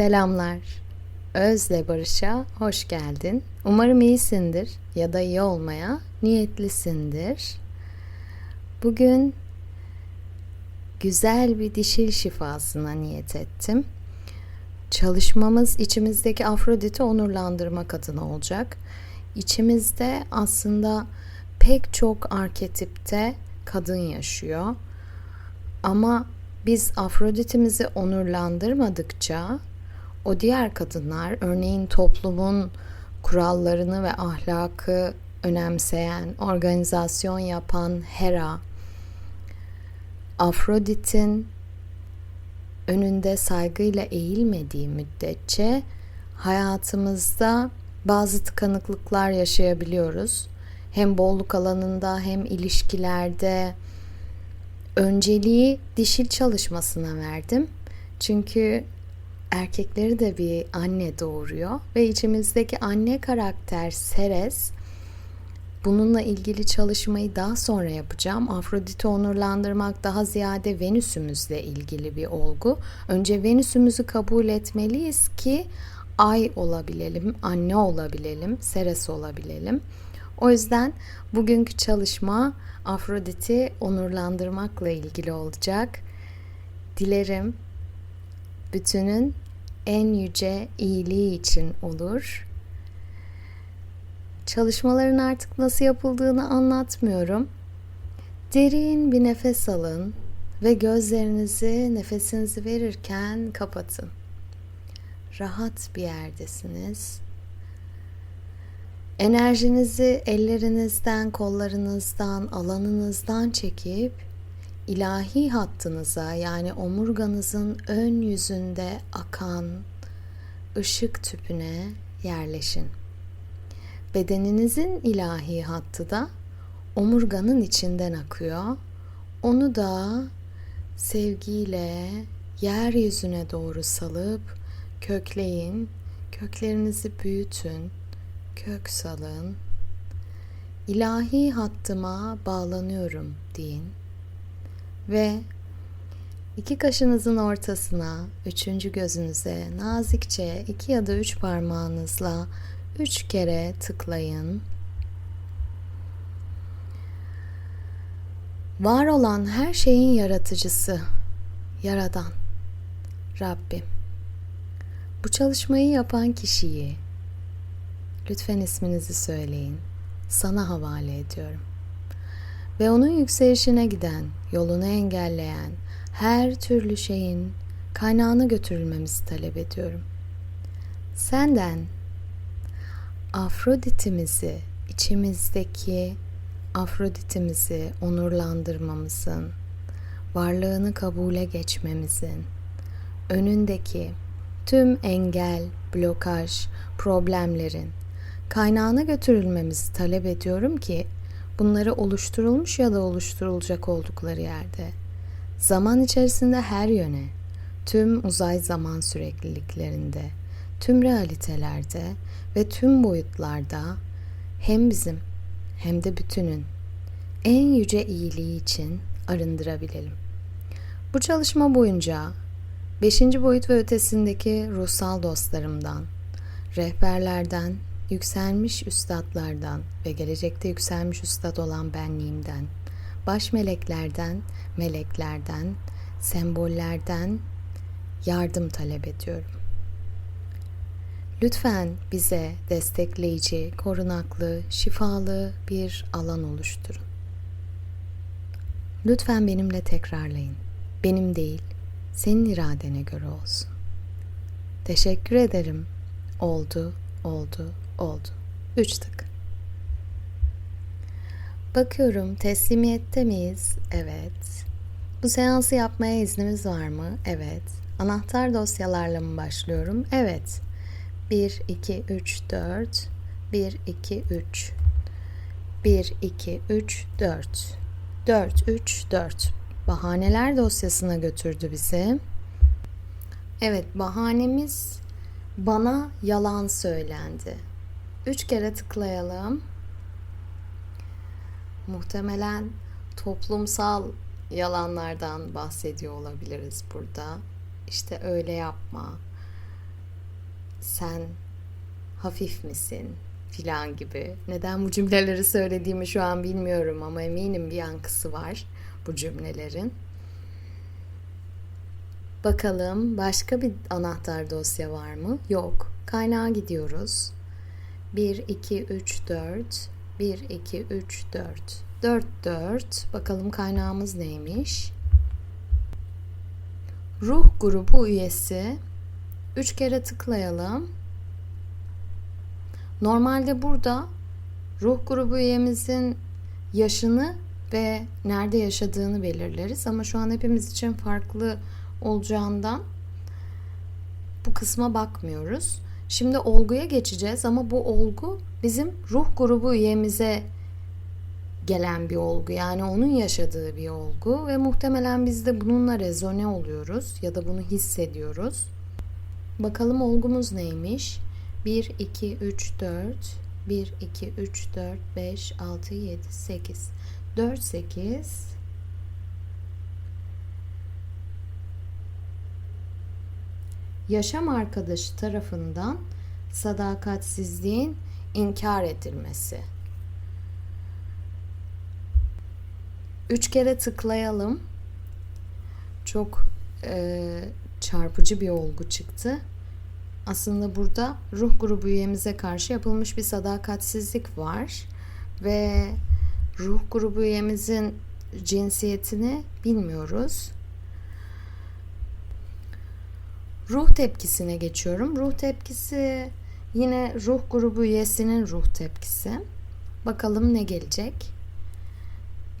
Selamlar. Özle Barış'a hoş geldin. Umarım iyisindir ya da iyi olmaya niyetlisindir. Bugün güzel bir dişil şifasına niyet ettim. Çalışmamız içimizdeki Afrodit'i onurlandırmak adına olacak. İçimizde aslında pek çok arketipte kadın yaşıyor. Ama biz Afrodit'imizi onurlandırmadıkça o diğer kadınlar örneğin toplumun kurallarını ve ahlakı önemseyen, organizasyon yapan Hera, Afrodit'in önünde saygıyla eğilmediği müddetçe hayatımızda bazı tıkanıklıklar yaşayabiliyoruz. Hem bolluk alanında hem ilişkilerde önceliği dişil çalışmasına verdim. Çünkü erkekleri de bir anne doğuruyor ve içimizdeki anne karakter Seres bununla ilgili çalışmayı daha sonra yapacağım. Afrodit'i onurlandırmak daha ziyade Venüs'ümüzle ilgili bir olgu. Önce Venüs'ümüzü kabul etmeliyiz ki ay olabilelim, anne olabilelim, Seres olabilelim. O yüzden bugünkü çalışma Afrodit'i onurlandırmakla ilgili olacak. Dilerim bütünün en yüce iyiliği için olur. Çalışmaların artık nasıl yapıldığını anlatmıyorum. Derin bir nefes alın ve gözlerinizi nefesinizi verirken kapatın. Rahat bir yerdesiniz. Enerjinizi ellerinizden, kollarınızdan, alanınızdan çekip ilahi hattınıza yani omurganızın ön yüzünde akan ışık tüpüne yerleşin. Bedeninizin ilahi hattı da omurganın içinden akıyor. Onu da sevgiyle yeryüzüne doğru salıp kökleyin, köklerinizi büyütün, kök salın. İlahi hattıma bağlanıyorum deyin. Ve iki kaşınızın ortasına, üçüncü gözünüze nazikçe iki ya da üç parmağınızla üç kere tıklayın. Var olan her şeyin yaratıcısı, Yaradan, Rabbim. Bu çalışmayı yapan kişiyi lütfen isminizi söyleyin. Sana havale ediyorum. Ve onun yükselişine giden, yolunu engelleyen her türlü şeyin kaynağına götürülmemizi talep ediyorum. Senden Afroditimizi, içimizdeki Afroditimizi onurlandırmamızın, varlığını kabule geçmemizin, önündeki tüm engel, blokaj, problemlerin kaynağına götürülmemizi talep ediyorum ki bunları oluşturulmuş ya da oluşturulacak oldukları yerde zaman içerisinde her yöne, tüm uzay zaman sürekliliklerinde, tüm realitelerde ve tüm boyutlarda hem bizim hem de bütünün en yüce iyiliği için arındırabilelim. Bu çalışma boyunca 5. boyut ve ötesindeki ruhsal dostlarımdan, rehberlerden, yükselmiş üstadlardan ve gelecekte yükselmiş üstad olan benliğimden, baş meleklerden, meleklerden, sembollerden yardım talep ediyorum. Lütfen bize destekleyici, korunaklı, şifalı bir alan oluşturun. Lütfen benimle tekrarlayın. Benim değil, senin iradene göre olsun. Teşekkür ederim. Oldu, oldu, oldu. Üç tık. Bakıyorum teslimiyette miyiz? Evet. Bu seansı yapmaya iznimiz var mı? Evet. Anahtar dosyalarla mı başlıyorum? Evet. 1, 2, 3, 4. 1, 2, 3. 1, 2, 3, 4. 4, 3, 4. Bahaneler dosyasına götürdü bizi. Evet, bahanemiz bana yalan söylendi. Üç kere tıklayalım. Muhtemelen toplumsal yalanlardan bahsediyor olabiliriz burada. İşte öyle yapma. sen hafif misin filan gibi. Neden bu cümleleri söylediğimi şu an bilmiyorum ama eminim bir yankısı var bu cümlelerin. Bakalım başka bir anahtar dosya var mı? Yok. Kaynağa gidiyoruz. 1, 2, 3, 4. 1, 2, 3, 4. 4, 4. Bakalım kaynağımız neymiş? Ruh grubu üyesi. 3 kere tıklayalım. Normalde burada ruh grubu üyemizin yaşını ve nerede yaşadığını belirleriz ama şu an hepimiz için farklı olacağından bu kısma bakmıyoruz. Şimdi olguya geçeceğiz ama bu olgu bizim ruh grubu üyemize gelen bir olgu. Yani onun yaşadığı bir olgu ve muhtemelen biz de bununla rezone oluyoruz ya da bunu hissediyoruz. Bakalım olgumuz neymiş? 1, 2, 3, 4, 1, 2, 3, 4, 5, 6, 7, 8, 4, 8, yaşam arkadaşı tarafından sadakatsizliğin inkar edilmesi. Üç kere tıklayalım. Çok e, çarpıcı bir olgu çıktı. Aslında burada ruh grubu üyemize karşı yapılmış bir sadakatsizlik var ve ruh grubu üyemizin cinsiyetini bilmiyoruz. Ruh tepkisine geçiyorum. Ruh tepkisi yine ruh grubu üyesinin ruh tepkisi. Bakalım ne gelecek?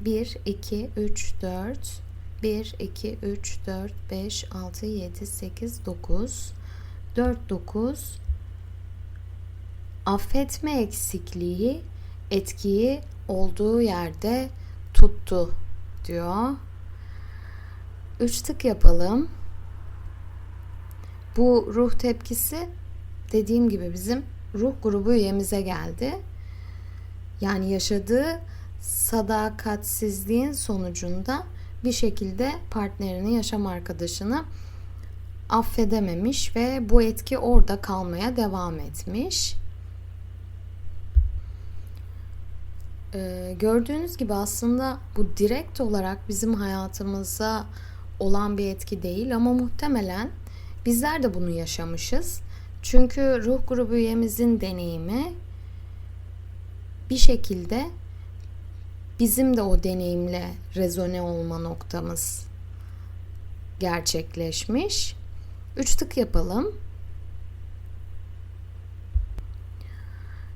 1, 2, 3, 4, 1, 2, 3, 4, 5, 6, 7, 8, 9, 4, 9 affetme eksikliği etkiyi olduğu yerde tuttu diyor. 3 tık yapalım. Bu ruh tepkisi dediğim gibi bizim ruh grubu üyemize geldi. Yani yaşadığı sadakatsizliğin sonucunda bir şekilde partnerini, yaşam arkadaşını affedememiş ve bu etki orada kalmaya devam etmiş. Ee, gördüğünüz gibi aslında bu direkt olarak bizim hayatımıza olan bir etki değil ama muhtemelen bizler de bunu yaşamışız. Çünkü ruh grubu üyemizin deneyimi bir şekilde bizim de o deneyimle rezone olma noktamız gerçekleşmiş. Üç tık yapalım.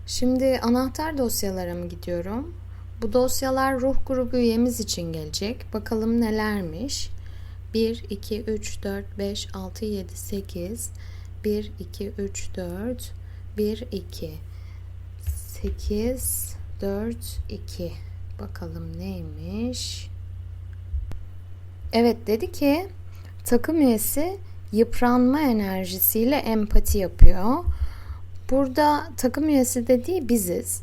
Şimdi anahtar dosyalara mı gidiyorum? Bu dosyalar ruh grubu üyemiz için gelecek. Bakalım nelermiş. 1, 2, 3, 4, 5, 6, 7, 8, 1, 2, 3, 4, 1, 2, 8, 4, 2. Bakalım neymiş? Evet dedi ki takım üyesi yıpranma enerjisiyle empati yapıyor. Burada takım üyesi dediği biziz.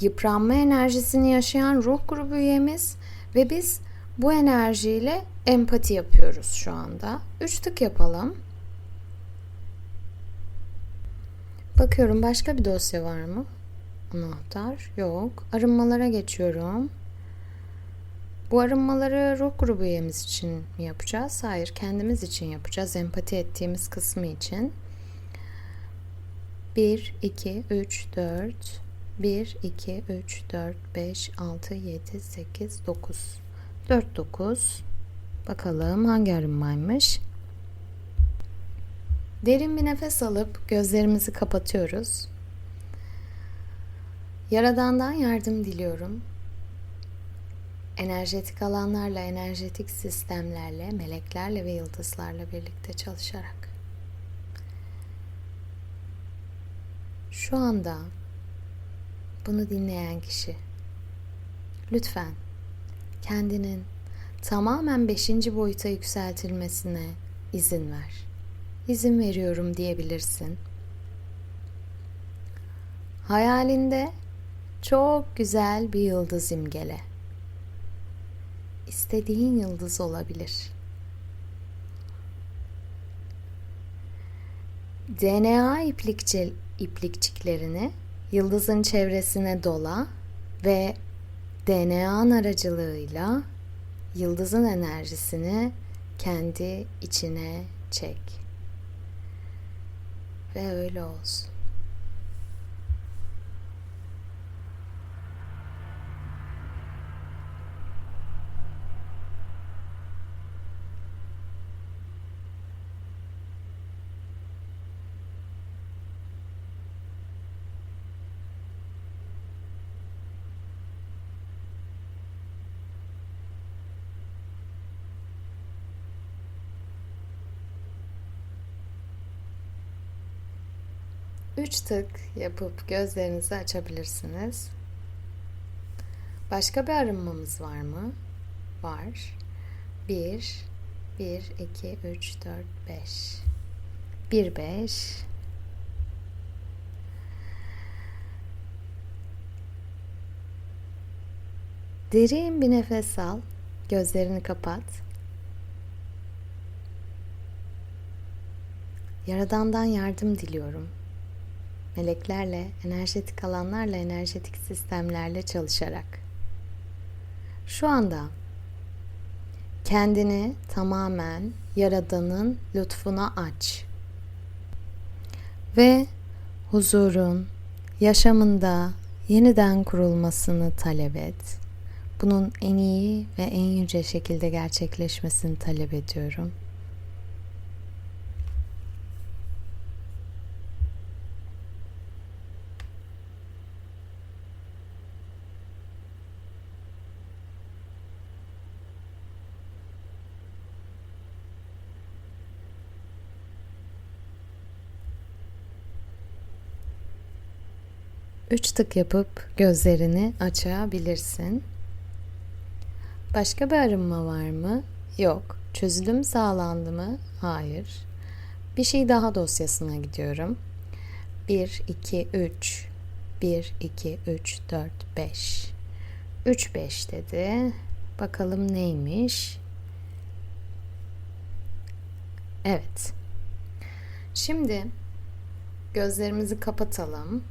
Yıpranma enerjisini yaşayan ruh grubu üyemiz ve biz bu enerjiyle empati yapıyoruz şu anda. Üç tık yapalım. Bakıyorum başka bir dosya var mı? Anahtar yok. Arınmalara geçiyorum. Bu arınmaları ruh grubu üyemiz için mi yapacağız? Hayır, kendimiz için yapacağız. Empati ettiğimiz kısmı için. 1, 2, 3, 4, 1, 2, 3, 4, 5, 6, 7, 8, 9. 4, 9. Bakalım hangi arınmaymış? Derin bir nefes alıp gözlerimizi kapatıyoruz. Yaradan'dan yardım diliyorum enerjetik alanlarla, enerjetik sistemlerle, meleklerle ve yıldızlarla birlikte çalışarak. Şu anda bunu dinleyen kişi lütfen kendinin tamamen beşinci boyuta yükseltilmesine izin ver. İzin veriyorum diyebilirsin. Hayalinde çok güzel bir yıldız imgele istediğin yıldız olabilir. DNA iplikçi, iplikçiklerini yıldızın çevresine dola ve DNA aracılığıyla yıldızın enerjisini kendi içine çek. Ve öyle olsun. Üç tık yapıp gözlerinizi açabilirsiniz. Başka bir arınmamız var mı? Var. Bir, bir, iki, üç, dört, beş. Bir, beş. Derin bir nefes al. Gözlerini kapat. Yaradan'dan yardım diliyorum meleklerle, enerjetik alanlarla, enerjetik sistemlerle çalışarak. Şu anda kendini tamamen Yaradan'ın lütfuna aç. Ve huzurun yaşamında yeniden kurulmasını talep et. Bunun en iyi ve en yüce şekilde gerçekleşmesini talep ediyorum.'' Üç tık yapıp gözlerini açabilirsin. Başka bir arınma var mı? Yok. Çözülüm sağlandı mı? Hayır. Bir şey daha dosyasına gidiyorum. 1, 2, 3. 1, 2, 3, 4, 5. 3, 5 dedi. Bakalım neymiş? Evet. Şimdi gözlerimizi kapatalım.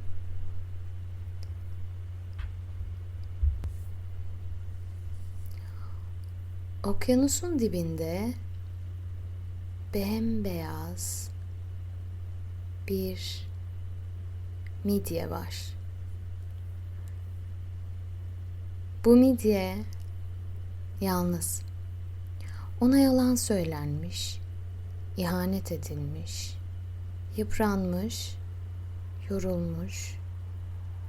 Okyanusun dibinde bembeyaz bir midye var. Bu midye yalnız. Ona yalan söylenmiş, ihanet edilmiş, yıpranmış, yorulmuş,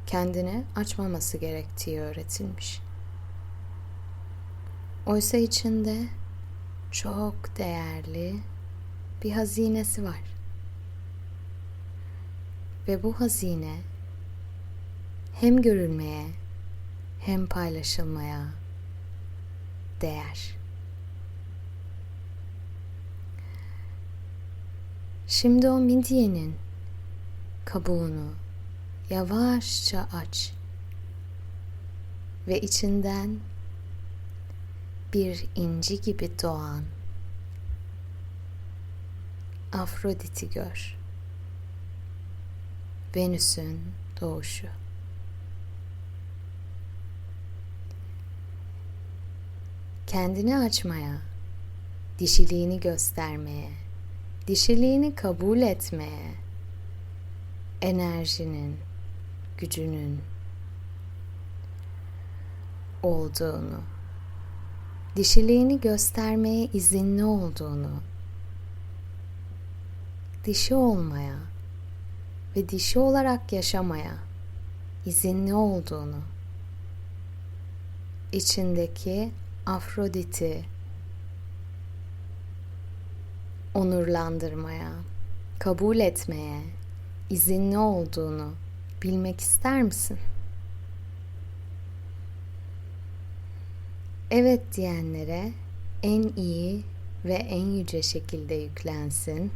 kendini açmaması gerektiği öğretilmiş. Oysa içinde çok değerli bir hazinesi var. Ve bu hazine hem görülmeye hem paylaşılmaya değer. Şimdi o midyenin kabuğunu yavaşça aç ve içinden bir inci gibi doğan Afrodit'i gör. Venüs'ün doğuşu. Kendini açmaya, dişiliğini göstermeye, dişiliğini kabul etmeye, enerjinin, gücünün olduğunu dişiliğini göstermeye izinli olduğunu, dişi olmaya ve dişi olarak yaşamaya izinli olduğunu, içindeki Afrodit'i onurlandırmaya, kabul etmeye izinli olduğunu bilmek ister misin? Evet diyenlere en iyi ve en yüce şekilde yüklensin.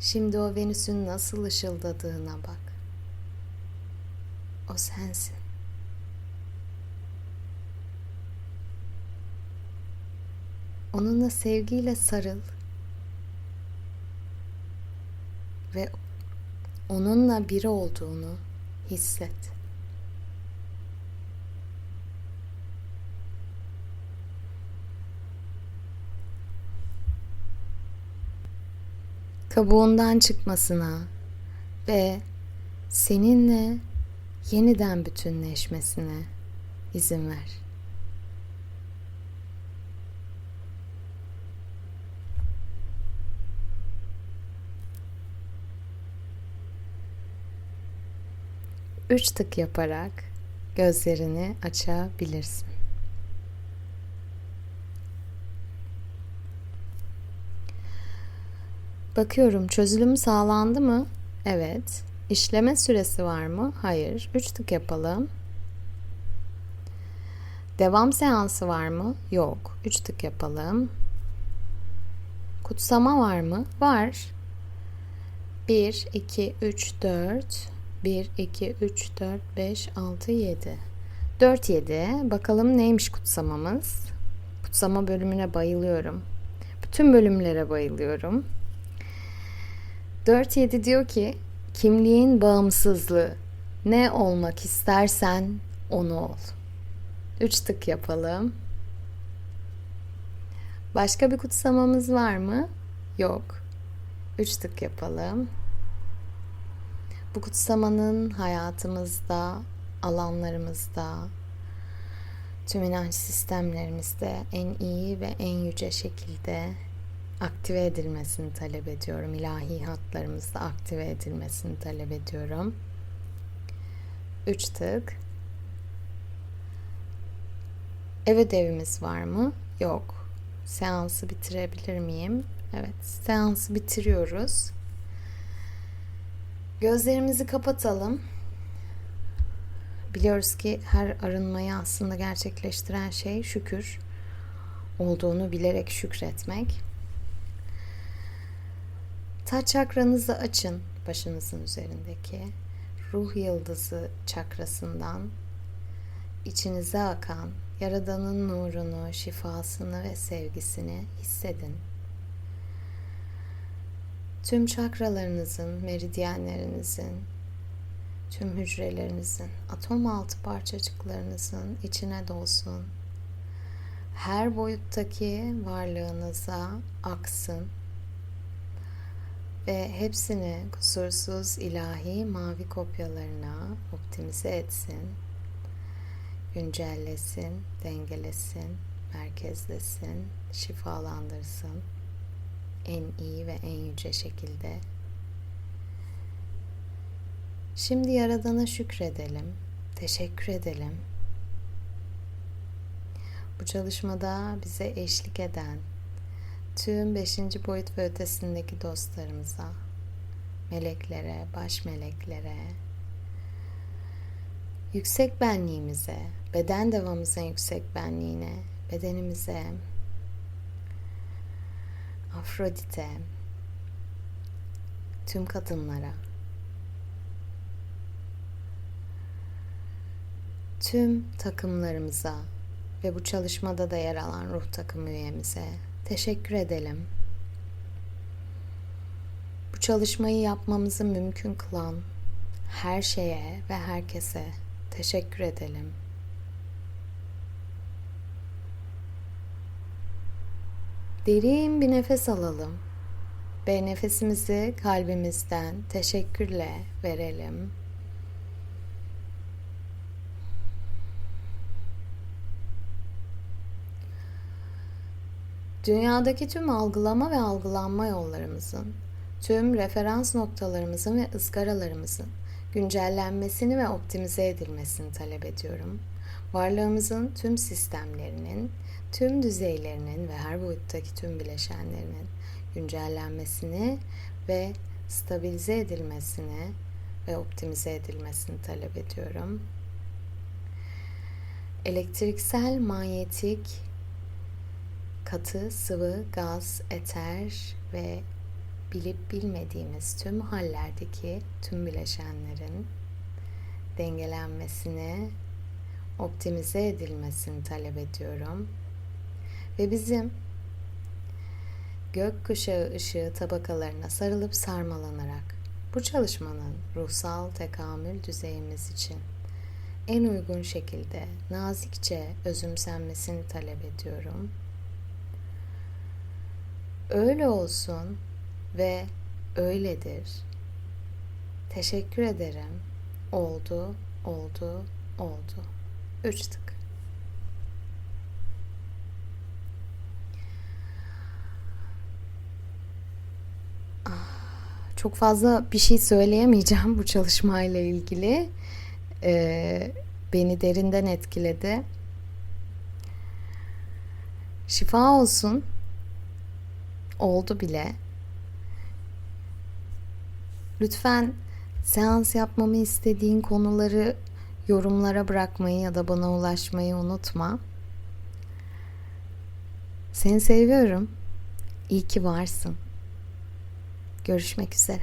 Şimdi o Venüs'ün nasıl ışıldadığına bak. O sensin. Onunla sevgiyle sarıl. Ve onunla biri olduğunu hisset. Kabuğundan çıkmasına ve seninle yeniden bütünleşmesine izin ver. Üç tık yaparak gözlerini açabilirsin. Bakıyorum çözülüm sağlandı mı? Evet. İşleme süresi var mı? Hayır. Üç tık yapalım. Devam seansı var mı? Yok. Üç tık yapalım. Kutsama var mı? Var. 1, 2, 3, 4. 1, 2, 3, 4, 5, 6, 7. 4, 7. Bakalım neymiş kutsamamız? Kutsama bölümüne bayılıyorum. Bütün bölümlere bayılıyorum. 4-7 diyor ki kimliğin bağımsızlığı. Ne olmak istersen onu ol. 3 tık yapalım. Başka bir kutsamamız var mı? Yok. 3 tık yapalım. Bu kutsamanın hayatımızda, alanlarımızda, tüm inanç sistemlerimizde en iyi ve en yüce şekilde aktive edilmesini talep ediyorum. İlahi hatlarımızda aktive edilmesini talep ediyorum. Üç tık. Ev ödevimiz var mı? Yok. Seansı bitirebilir miyim? Evet, seansı bitiriyoruz. Gözlerimizi kapatalım. Biliyoruz ki her arınmayı aslında gerçekleştiren şey şükür olduğunu bilerek şükretmek. Taç çakranızı açın başınızın üzerindeki ruh yıldızı çakrasından içinize akan Yaradan'ın nurunu, şifasını ve sevgisini hissedin. Tüm çakralarınızın, meridyenlerinizin, tüm hücrelerinizin, atom altı parçacıklarınızın içine dolsun. Her boyuttaki varlığınıza aksın ve hepsini kusursuz ilahi mavi kopyalarına optimize etsin, güncellesin, dengelesin, merkezlesin, şifalandırsın en iyi ve en yüce şekilde. Şimdi Yaradan'a şükredelim, teşekkür edelim. Bu çalışmada bize eşlik eden tüm beşinci boyut ve ötesindeki dostlarımıza, meleklere, baş meleklere, yüksek benliğimize, beden devamımızın yüksek benliğine, bedenimize, Afrodite, tüm kadınlara, tüm takımlarımıza ve bu çalışmada da yer alan ruh takım üyemize teşekkür edelim. Bu çalışmayı yapmamızı mümkün kılan her şeye ve herkese teşekkür edelim. Derin bir nefes alalım ve nefesimizi kalbimizden teşekkürle verelim. Dünyadaki tüm algılama ve algılanma yollarımızın, tüm referans noktalarımızın ve ızgaralarımızın güncellenmesini ve optimize edilmesini talep ediyorum. Varlığımızın tüm sistemlerinin, tüm düzeylerinin ve her boyuttaki tüm bileşenlerinin güncellenmesini ve stabilize edilmesini ve optimize edilmesini talep ediyorum. Elektriksel, manyetik, katı, sıvı, gaz, eter ve bilip bilmediğimiz tüm hallerdeki tüm bileşenlerin dengelenmesini, optimize edilmesini talep ediyorum. Ve bizim gökkuşağı ışığı tabakalarına sarılıp sarmalanarak bu çalışmanın ruhsal tekamül düzeyimiz için en uygun şekilde nazikçe özümsenmesini talep ediyorum. Öyle olsun ve öyledir. Teşekkür ederim. Oldu, oldu, oldu. Üç tık. Çok fazla bir şey söyleyemeyeceğim bu çalışmayla ilgili. Ee, beni derinden etkiledi. Şifa olsun. Oldu bile. Lütfen seans yapmamı istediğin konuları yorumlara bırakmayı ya da bana ulaşmayı unutma. Seni seviyorum. İyi ki varsın. Görüşmek üzere.